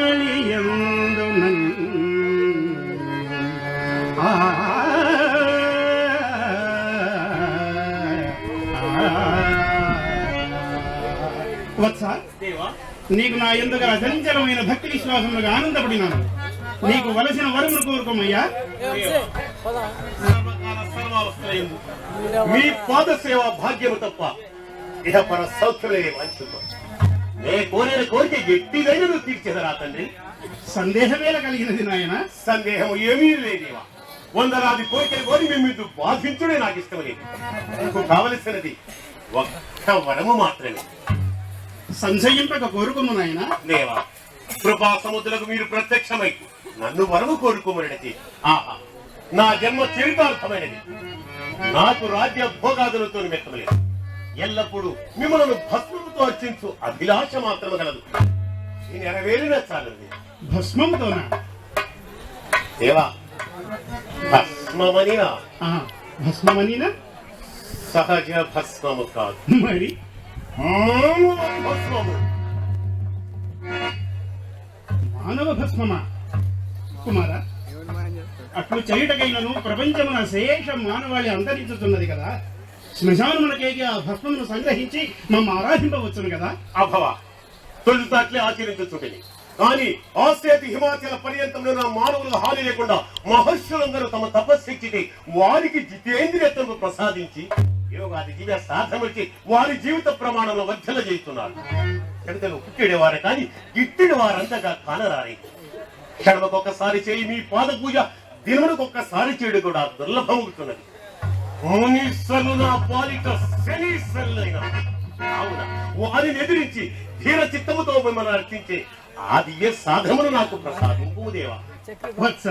జనాలియందు ఆ వత్స నీకు నా ఎందుకు అచంచలమైన భక్తి విశ్వాసములుగా ఆనందపడినాను? నీకు వలసిన వరమును కోరుకోమయ్యా? మీ పాద సేవ భాగ్యము తప్ప ఇహ పర సౌఖ్యమే వాంఛితం నే కోరిన కోరిక ఎట్టిదైనను తీర్చేదరా తండ్రి? సందేహమేల కలిగినది నాయన. సందేహం ఏమీ లేదేవా వందలాది కోరికలు కోరి మీ మీద బాధించుడే నాకు ఇష్టం లేదు నాకు కావలసినది ఒక్క వరము మాత్రమే. సంశయింపక కోరుకుము నాయన. దేవా కృపా సముద్రకు మీరు ప్రత్యక్షమై నన్ను వరము కోరుకోమనడితే ఆహా నా జన్మ చరితార్థమైనది. నాకు రాజ్య భోగాదులతో మెత్తలేదు ఎల్లప్పుడూ మిమ్మల్ని భస్మముతో అర్చించు అభిలాష మాత్రమే కలదు నెరవేరిన చాలు భస్మముతోనా? దేవా భస్మమని నా ఆ, భస్మమనినా? సహజ భస్మము కాదు. మరి? మానవ భస్మము. మానవ భస్మమా? కుమార అట్లు చేయుటకైనను ప్రపంచమున శేష మానవాళి అంతరించుతున్నది కదా. శ్మశానమునకేగి ఆ భస్మమును సంగ్రహించి మమ్మ ఆరాధింపవచ్చును కదా? అభవ. తొలుత అట్లే కానీ ఆసేతి హిమాచల పర్యంతంలో నా మానవులు హాని లేకుండా మహర్షులందరూ తమ తపశక్తిని వారికి జితేంద్రియత్వం ప్రసాదించి యోగాది జీవ సాధనమిచ్చి వారి జీవిత ప్రమాణంలో వర్ధన చేస్తున్నారు చెడతలు పుట్టిడేవారు కానీ ఇట్టిడి వారంతగా కానరారి. క్షణమకొక్కసారి చేయి మీ పాద పూజ దినమునకొక్కసారి చేయడం కూడా దుర్లభమవుతున్నది. మునీశ్వరులు నా పాలిట శనీశ్వరులైన. కావున వారిని ఎదిరించి ధీర చిత్తముతో మిమ్మల్ని అర్పించే ఆ దివ్య సాధనమును నాకు ప్రసాదింపు దేవా. వత్స.